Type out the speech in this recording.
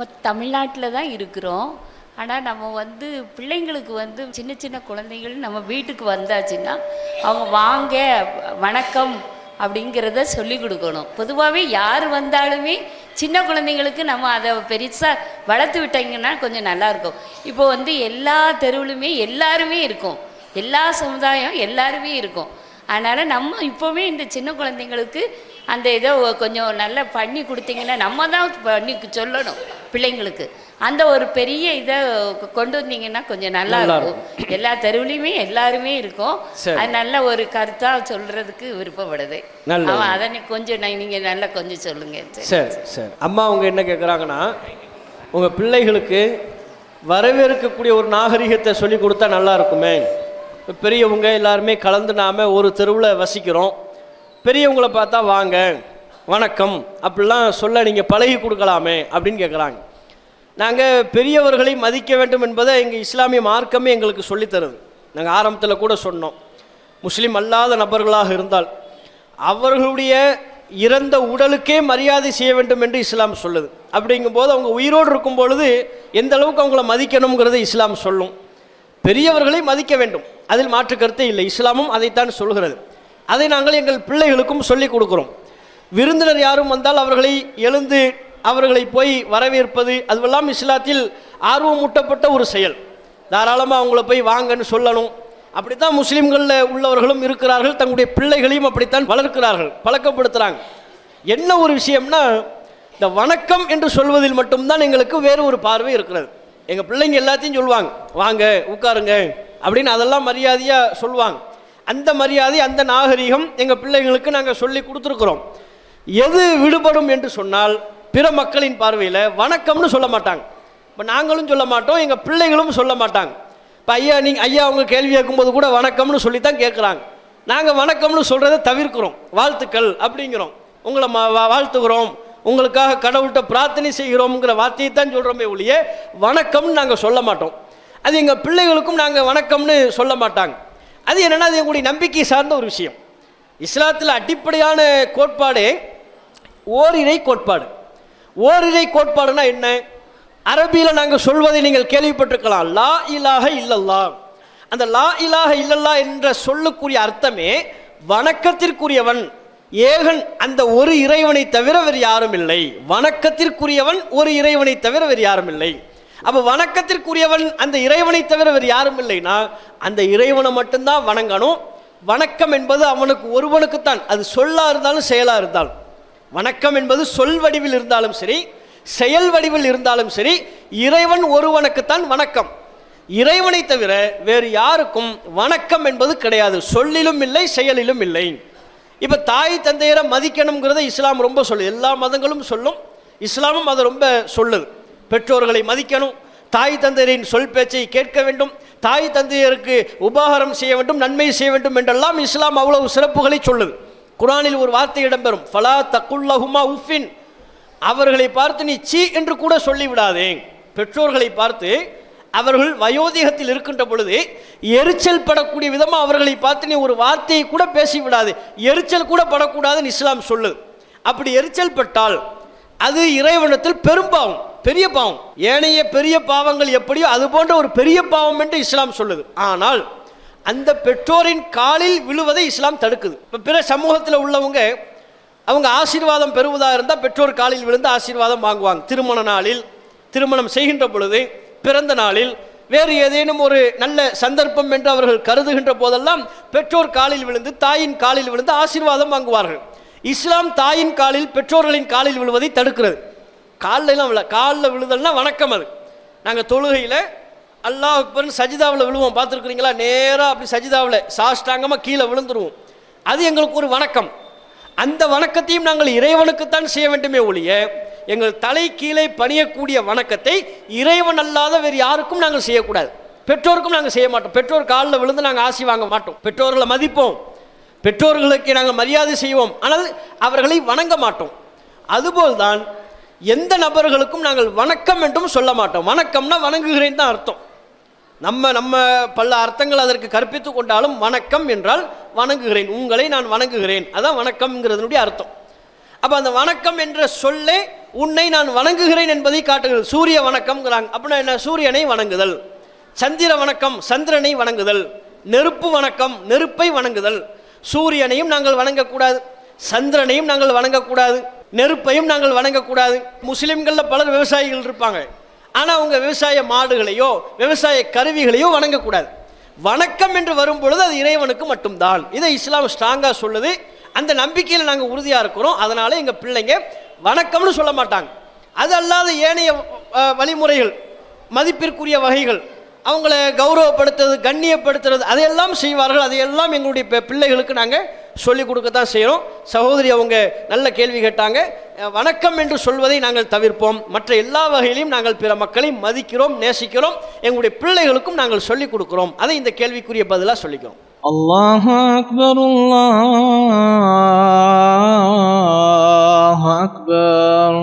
நம்ம தமிழ்நாட்டில் தான் இருக்கிறோம். ஆனால் நம்ம வந்து பிள்ளைங்களுக்கு வந்து சின்ன சின்ன குழந்தைகள் நம்ம வீட்டுக்கு வந்தாச்சுன்னா அவங்க வாங்க வணக்கம் அப்படிங்கிறத சொல்லி கொடுக்கணும். பொதுவாகவே யார் வந்தாலுமே சின்ன குழந்தைங்களுக்கு நம்ம அதை பெருசாக வளர்த்து விட்டாங்கன்னா கொஞ்சம் நல்லாயிருக்கும் இப்போ வந்து எல்லா தெருவிலுமே எல்லாருமே இருக்கும். எல்லா சமுதாயம் எல்லாருமே இருக்கும். அதனால் நம்ம இப்போவுமே இந்த சின்ன குழந்தைங்களுக்கு அந்த இதை கொஞ்சம் நல்லா பண்ணி கொடுத்தீங்கன்னா நம்ம தான் பண்ணி சொல்லணும் பிள்ளைங்களுக்கு. அந்த ஒரு பெரிய இதை கொண்டு வந்தீங்கன்னா கொஞ்சம் நல்லா இருக்கும். எல்லா தெருவுலையுமே எல்லாருமே இருக்கும். அது நல்ல ஒரு கருத்தாக சொல்கிறதுக்கு விருப்பப்படுது. அவன் அதை நீ கொஞ்சம் நீங்கள் நல்லா கொஞ்சம் சொல்லுங்க. சரி. சரி அம்மா அவங்க என்ன கேட்குறாங்கன்னா உங்கள் பிள்ளைகளுக்கு வரவேற்கக்கூடிய ஒரு நாகரிகத்தை சொல்லி கொடுத்தா நல்லா இருக்குமே. பெரியவங்க எல்லாருமே கலந்து நாம ஒரு தெருவில் வசிக்கிறோம். பெரியவங்களை பார்த்தா வாங்க வணக்கம் அப்படிலாம் சொல்ல நீங்கள் பழகி கொடுக்கலாமே அப்படின்னு கேட்குறாங்க நாங்கள் பெரியவர்களை மதிக்க வேண்டும் என்பதை எங்கள் இஸ்லாமிய மார்க்கமே எங்களுக்கு சொல்லித் தருது. நாங்கள் ஆரம்பத்தில் கூட சொன்னோம். முஸ்லீம் அல்லாத நபர்களாக இருந்தால் அவர்களுடைய இறந்த உடலுக்கே மரியாதை செய்ய வேண்டும் என்று இஸ்லாம் சொல்லுது. அப்படிங்கும்போது அவங்க உயிரோடு இருக்கும் பொழுது எந்த அளவுக்கு அவங்கள மதிக்கணுங்கிறதை இஸ்லாம் சொல்லும். பெரியவர்களை மதிக்க வேண்டும். அதில் மாற்று கருத்தே இல்லை. இஸ்லாமும் அதைத்தான் சொல்கிறது. அதை நாங்கள் எங்கள் பிள்ளைகளுக்கும் சொல்லிக் கொடுக்குறோம். விருந்தினர் யாரும் வந்தால் அவர்களை எழுந்து அவர்களை போய் வரவேற்பது அதுவெல்லாம் இஸ்லாத்தில் ஆர்வமூட்டப்பட்ட ஒரு செயல். தாராளமாக அவங்கள போய் வாங்கன்னு சொல்லணும். அப்படித்தான் முஸ்லீம்களில் உள்ளவர்களும் இருக்கிறார்கள் தங்களுடைய பிள்ளைகளையும் அப்படித்தான் வளர்க்கிறார்கள் பழக்கப்படுத்துகிறாங்க என்ன ஒரு விஷயம்னா இந்த வணக்கம் என்று சொல்வதில் மட்டும்தான் எங்களுக்கு வேறு ஒரு பார்வை இருக்கிறது. எங்கள் பிள்ளைங்க எல்லாத்தையும் சொல்லுவாங்க வாங்க உட்காருங்க அப்படின்னு அதெல்லாம் மரியாதையாக சொல்லுவாங்க. அந்த மரியாதை அந்த நாகரிகம் எங்கள் பிள்ளைங்களுக்கு நாங்கள் சொல்லி கொடுத்துருக்குறோம். எது விடுபடும் என்று சொன்னால் பிற மக்களின் பார்வையில் வணக்கம்னு சொல்ல மாட்டாங்க. இப்போ நாங்களும் சொல்ல மாட்டோம் எங்கள் பிள்ளைகளும் சொல்ல மாட்டாங்க. இப்போ ஐயா நீங்கள் ஐயா அவங்க கேள்வி கேட்கும்போது கூட வணக்கம்னு சொல்லி தான் கேட்குறாங்க. நாங்கள் வணக்கம்னு சொல்கிறத தவிர்க்கிறோம். வாழ்த்துக்கள் அப்படிங்கிறோம். உங்களை ம வா- வாழ்த்துகிறோம். உங்களுக்காக கடவுள்கிட்ட பிரார்த்தனை செய்கிறோம்ங்கிற வார்த்தையை தான் சொல்கிறோமே ஒழிய வணக்கம்னு நாங்கள் சொல்ல மாட்டோம். அது எங்கள் பிள்ளைகளுக்கும் நாங்கள் வணக்கம்னு சொல்ல மாட்டாங்க. அது என்னென்னா அது எங்களுடைய நம்பிக்கை சார்ந்த ஒரு விஷயம். இஸ்லாத்தில் அடிப்படையான கோட்பாடு ஓரிரை கோட்பாடு. ஓரிரை கோட்பாடுனா என்ன? அரபியில் நாங்கள் சொல்வதை நீங்கள் கேள்விப்பட்டிருக்கலாம். லா இலாக இல்லல்லா அந்த லா இலாக இல்லல்லா என்ற சொல்லுக்குரிய அர்த்தமே வணக்கத்திற்குரியவன் ஏகன் அந்த ஒரு இறைவனை தவிர வேறு யாரும் இல்லை. வணக்கத்திற்குரியவன் ஒரு இறைவனை தவிர வேறு யாரும் இல்லை. அப்போ வணக்கத்திற்குரியவன் அந்த இறைவனை தவிர வேறு யாரும் இல்லைன்னா அந்த இறைவனை மட்டும்தான் வணங்கணும். வணக்கம் என்பது அவனுக்கு ஒருவனுக்குத்தான். அது சொல்லாக இருந்தாலும் செயலாக இருந்தாலும். வணக்கம் என்பது சொல் வடிவில் இருந்தாலும் சரி செயல் வடிவில் இருந்தாலும் சரி இறைவன் ஒருவனுக்குத்தான் வணக்கம். இறைவனை தவிர வேறு யாருக்கும் வணக்கம் என்பது கிடையாது. சொல்லிலும் இல்லை செயலிலும் இல்லை. இப்போ தாய் தந்தையரை மதிக்கணுங்கிறத இஸ்லாம் ரொம்ப சொல்லுது. எல்லா மதங்களும் சொல்லும். இஸ்லாமும் அதை ரொம்ப சொல்லுது. பெற்றோர்களை மதிக்கணும். தாய் தந்தையரின் சொல் பேச்சை கேட்க வேண்டும். தாய் தந்தையருக்கு உபகாரம் செய்ய வேண்டும் நன்மை செய்ய வேண்டும் என்றெல்லாம் இஸ்லாம் அவ்வளவு சிறப்புகளை சொல்லுது. குரானில் ஒரு வார்த்தை இடம்பெறும். ஃபலா தக்குல்லஹுமா உஃபின் அவர்களை பார்த்து நீ சீ என்று கூட சொல்லிவிடாதே. பெற்றோர்களை பார்த்து அவர்கள் வயோதிகத்தில் இருக்கின்ற பொழுது எரிச்சல் படக்கூடிய விதமாக அவர்களை பார்த்து நீ ஒரு வார்த்தையை கூட பேசிவிடாது. எரிச்சல் கூட படக்கூடாதுன்னு இஸ்லாம் சொல்லுது. அப்படி எரிச்சல் பட்டால் அது இறைவனத்தில் பெரும் பாவம் பெரிய பாவம். ஏனைய பெரிய பாவங்கள் எப்படியோ அது போன்ற ஒரு பெரிய பாவம் என்று இஸ்லாம் சொல்லுது. ஆனால் அந்த பெற்றோரின் காலில் விழுவதை இஸ்லாம் தடுக்குது. இப்போ பிற சமூகத்தில் உள்ளவங்க அவங்க ஆசீர்வாதம் பெறுவதாக இருந்தால் பெற்றோர் காலில் விழுந்து ஆசீர்வாதம் வாங்குவாங்க. திருமண நாளில் திருமணம் செய்கின்ற பொழுது பிறந்த நாளில் வேறு ஏதேனும் ஒரு நல்ல சந்தர்ப்பம் என்று அவர்கள் கருதுகின்ற போதெல்லாம் பெற்றோர் காலில் விழுந்து தாயின் காலில் விழுந்து ஆசீர்வாதம் வாங்குவார்கள். இஸ்லாம் தாயின் காலில் பெற்றோர்களின் காலில் விழுவதை தடுக்கிறது. காலில் விழ காலில் விழுதல்னா வணக்கம் அது. நாங்கள் தொழுகையில் அல்லாஹ் அக்பர்னு சஜிதாவில் விழுவோம் பார்த்துருக்குறீங்களா? நேராக அப்படி சஜிதாவில் சாஷ்டாங்கமாக கீழே விழுந்துருவோம். அது எங்களுக்கு ஒரு வணக்கம். அந்த வணக்கத்தையும் நாங்கள் இறைவனுக்குத்தான் செய்ய வேண்டுமே ஒழிய எங்கள் தலை கீழே பணியக்கூடிய வணக்கத்தை இறைவன் அல்லாத வேறு யாருக்கும் நாங்கள் செய்யக்கூடாது. பெற்றோருக்கும் நாங்கள் செய்ய மாட்டோம். பெற்றோர் காலில் விழுந்து நாங்கள் ஆசி வாங்க மாட்டோம். பெற்றோர்களை மதிப்போம். பெற்றோர்களுக்கு நாங்கள் மரியாதை செய்வோம். ஆனால் அவர்களை வணங்க மாட்டோம். அதுபோல்தான் எந்த நபர்களுக்கும் நாங்கள் வணக்கம் என்றும் சொல்ல மாட்டோம். வணக்கம்னா வணங்குகிறேன் தான் அர்த்தம். நம்ம நம்ம பல அர்த்தங்கள் அதற்கு கற்பித்து கொண்டாலும் வணக்கம் என்றால் வணங்குகிறேன். உங்களை நான் வணங்குகிறேன். அதான் வணக்கம்ங்கிறதுனுடைய அர்த்தம். அப்போ அந்த வணக்கம் என்ற சொல்லே உன்னை நான் வணங்குகிறேன் என்பதை காட்டுகிறது. சூரிய வணக்கம்ங்கிறாங்க. அப்படின்னா என்ன? சூரியனை வணங்குதல். சந்திர வணக்கம் சந்திரனை வணங்குதல். நெருப்பு வணக்கம் நெருப்பை வணங்குதல். சூரியனையும் நாங்கள் வணங்கக்கூடாது சந்திரனையும் நாங்கள் வணங்கக்கூடாது நெருப்பையும் நாங்கள் வணங்கக்கூடாது. முஸ்லிம்களில் பலர் விவசாயிகள் இருப்பாங்க. ஆனால் அவங்க விவசாய மாடுகளையோ விவசாய கருவிகளையோ வணங்கக்கூடாது. வணக்கம் என்று வரும்பொழுது அது இறைவனுக்கு மட்டும்தான். இதை இஸ்லாம் ஸ்ட்ராங்காக சொல்லுது. அந்த நம்பிக்கையில் நாங்கள் உறுதியாக இருக்கிறோம். அதனால் எங்கள் பிள்ளைங்க வணக்கம்னு சொல்ல மாட்டாங்க. அது அல்லாத ஏனைய வழிமுறைகள் மதிப்பிற்குரிய வகைகள். அவங்கள கௌரவப்படுத்துறது கண்ணியப்படுத்துறது அதையெல்லாம் செய்வார்கள். அதையெல்லாம் எங்களுடைய பிள்ளைகளுக்கு நாங்கள் சொல்லிக் கொடுக்கத்தான் செய்கிறோம் சகோதரி அவங்க நல்ல கேள்வி கேட்டாங்க. வணக்கம் என்று சொல்வதை நாங்கள் தவிர்ப்போம். மற்ற எல்லா வகையிலையும் நாங்கள் பிற மக்களை மதிக்கிறோம் நேசிக்கிறோம். எங்களுடைய பிள்ளைகளுக்கும் நாங்கள் சொல்லிக் கொடுக்குறோம். அதை இந்த கேள்விக்குரிய பதிலாக சொல்லிக்கிறோம். அல்லாஹ் அக்பர் அல்லாஹ் அக்பர்.